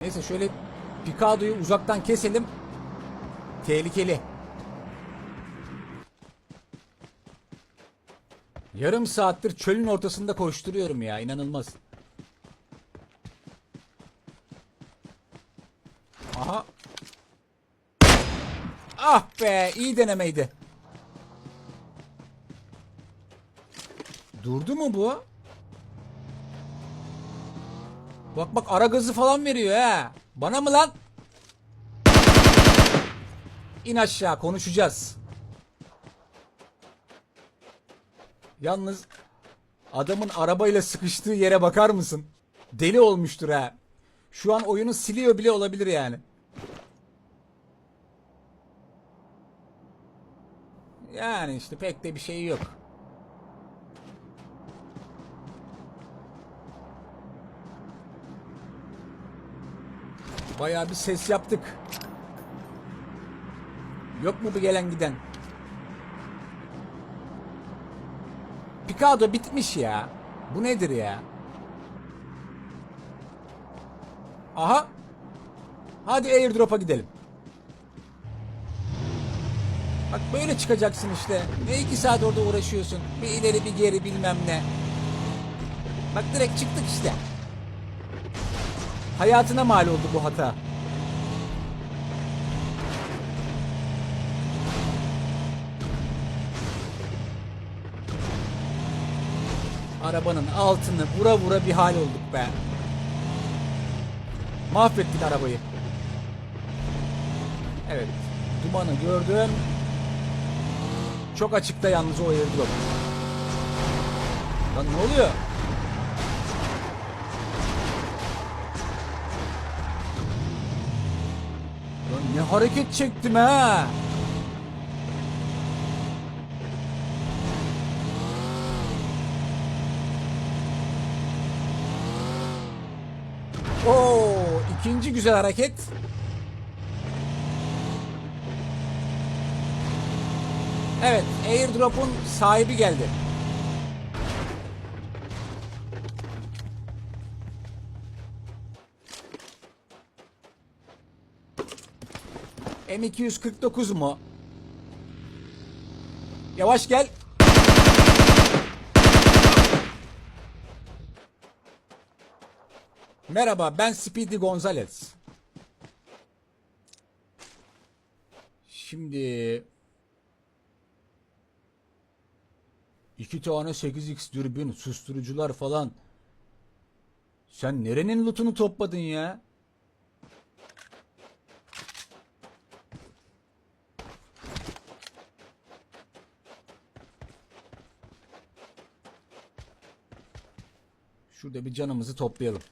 Neyse şöyle Picado'yu uzaktan keselim. Tehlikeli. Yarım saattir çölün ortasında koşturuyorum ya inanılmaz. Aha. Ah be iyi denemeydi. Durdu mu bu? Bak bak ara gazı falan veriyor ha. Bana mı lan? İn aşağı konuşacağız. Yalnız adamın arabayla sıkıştığı yere bakar mısın? Deli olmuştur ha. Şu an oyunu siliyor bile olabilir yani. Yani işte pek de bir şey yok. Bayağı bir ses yaptık. Yok mu bir gelen giden? Picado bitmiş ya. Bu nedir ya? Aha. Hadi airdrop'a gidelim. Bak böyle çıkacaksın işte. Ne iki saat orada uğraşıyorsun. Bir ileri bir geri bilmem ne. Bak direkt çıktık işte. Hayatına mal oldu bu hata. Arabanın altını vura vura bir hal olduk be. Mahvettik arabayı. Evet. Dumanı gördüm. Çok açıkta yalnız o airdrop. Lan ne oluyor? Lan ne hareket çektim ha? Oo, ikinci güzel hareket. Evet, airdrop'un sahibi geldi. M249 mu? Yavaş gel. Merhaba, ben Speedy Gonzales. Şimdi iki tane 8x dürbün, susturucular falan. Sen nerenin lootunu topladın ya? Şurada bir canımızı toplayalım.